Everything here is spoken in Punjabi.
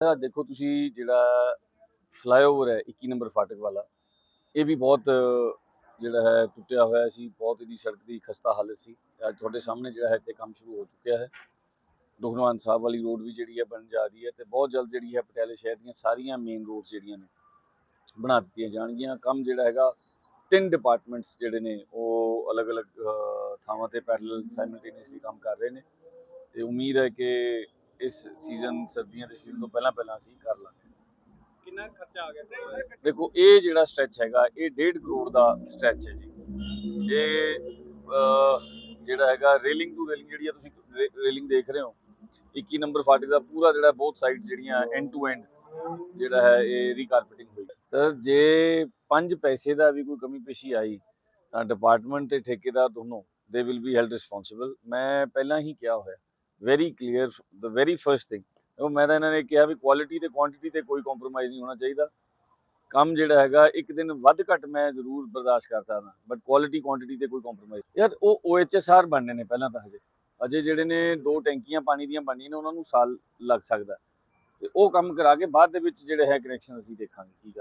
ਆਹ ਦੇਖੋ ਤੁਸੀਂ ਜਿਹੜਾ ਫਲਾਈਓਵਰ ਹੈ 21 ਨੰਬਰ ਫਾਟਕ ਵਾਲਾ, ਇਹ ਵੀ ਬਹੁਤ ਜਿਹੜਾ ਹੈ ਟੁੱਟਿਆ ਹੋਇਆ ਸੀ, ਬਹੁਤ ਇਹਦੀ ਸੜਕ ਦੀ ਖਸਤਾ ਹਾਲਤ ਸੀ। ਅੱਜ ਤੁਹਾਡੇ ਸਾਹਮਣੇ ਜਿਹੜਾ ਹੈ ਇੱਥੇ ਕੰਮ ਸ਼ੁਰੂ ਹੋ ਚੁੱਕਿਆ ਹੈ। ਦੁਖਨਵਾਨ ਸਾਹਿਬ ਵਾਲੀ ਰੋਡ ਵੀ ਜਿਹੜੀ ਹੈ ਬਣ ਜਾ ਰਹੀ ਹੈ ਤੇ ਬਹੁਤ ਜਲਦ ਜਿਹੜੀ ਹੈ ਪਟਿਆਲੇ ਸ਼ਹਿਰ ਦੀਆਂ ਸਾਰੀਆਂ ਮੇਨ ਰੋਡਸ ਜਿਹੜੀਆਂ ਨੇ ਬਣਾ ਦਿੱਤੀਆਂ ਜਾਣਗੀਆਂ। ਕੰਮ ਜਿਹੜਾ ਹੈਗਾ, ਤਿੰਨ ਡਿਪਾਰਟਮੈਂਟਸ ਜਿਹੜੇ ਨੇ, ਉਹ ਅਲੱਗ-ਅਲੱਗ ਥਾਵਾਂ ਤੇ ਪੈਰਲਲ ਸਾਈਮਲਟੇਨੀਅਸਲੀ ਕੰਮ ਕਰ ਰਹੇ ਨੇ। ਤੇ ਉਮੀਦ ਹੈ ਕਿ ਇਸ ਸੀਜ਼ਨ ਸਰਦੀਆਂ ਦੇ ਸੀਜ਼ਨ ਤੋਂ ਪਹਿਲਾਂ ਪਹਿਲਾਂ ਅਸੀਂ ਕਰ ਲਾਂਗੇ। ਕਿੰਨਾ ਖਰਚਾ ਆ ਗਿਆ? ਦੇਖੋ ਇਹ ਜਿਹੜਾ ਸਟ੍ਰੈਚ ਹੈਗਾ ਇਹ 1.5 ਕਰੋੜ ਦਾ ਸਟ੍ਰੈਚ ਹੈ ਜੀ। ਇਹ ਜਿਹੜਾ ਹੈਗਾ ਰੇਲਿੰਗ ਟੂ ਰੇਲਿੰਗ ਜਿਹੜੀ ਆ ਤੁਸੀਂ ਰੇਲਿੰਗ ਦੇਖ ਰਹੇ ਹੋ 21 ਨੰਬਰ ਫਾਟਕ ਦਾ ਪੂਰਾ ਜਿਹੜਾ ਬੋਥ ਸਾਈਡ ਜਿਹੜੀਆਂ ਐਂਡ ਟੂ ਐਂਡ ਜਿਹੜਾ ਹੈ ਇਹ ਰੀਕਾਰਪੇਟਿੰਗ ਹੋਈ। ਸਰ ਜੇ 5 ਪੈਸੇ ਦਾ ਵੀ ਕੋਈ ਕਮੀ ਪੇਸ਼ੀ ਆਈ ਤਾਂ ਡਿਪਾਰਟਮੈਂਟ ਤੇ ਠੇਕੇਦਾਰ ਦੋਨੋਂ they will be held responsible ਮੈਂ ਪਹਿਲਾਂ ਹੀ ਕਿਹਾ ਹੋਇਆ very clear the very first thing ਉਹ ਮੈਂ ਤਾਂ ਇਹਨਾਂ ਨੇ ਕਿਹਾ ਵੀ ਕੁਆਲਿਟੀ ਤੇ ਕੁਆਂਟੀਟੀ ਤੇ ਕੋਈ ਕੰਪਰੋਮਾਈਜ਼ ਨਹੀਂ ਹੋਣਾ ਚਾਹੀਦਾ। ਕੰਮ ਜਿਹੜਾ ਹੈਗਾ, ਇੱਕ ਦਿਨ ਵੱਧ ਘੱਟ ਮੈਂ ਜ਼ਰੂਰ ਬਰਦਾਸ਼ਤ ਕਰ ਸਕਦਾ ਬਟ ਕੁਆਲਿਟੀ ਕੁਆਂਟੀਟੀ ਤੇ ਕੋਈ ਕੰਪਰੋਮਾਈਜ਼ ਯਾਰ, ਉਹ OHSR ਬਣਨੇ ਨੇ ਪਹਿਲਾਂ ਤਾਂ ਹਜੇ। ਅਜੇ ਜਿਹੜੇ ਨੇ ਦੋ ਟੈਂਕੀਆਂ ਪਾਣੀ ਦੀਆਂ ਬਣਨੀਆਂ ਨੇ, ਉਹਨਾਂ ਨੂੰ ਸਾਲ ਲੱਗ ਸਕਦਾ। ਤੇ ਉਹ ਕੰਮ ਕਰਾ ਕੇ ਬਾਅਦ ਦੇ ਵਿੱਚ ਜਿਹੜੇ ਹੈ ਕਨੈਕਸ਼ਨ ਅਸੀਂ ਦੇਖਾਂਗੇ, ਕੀ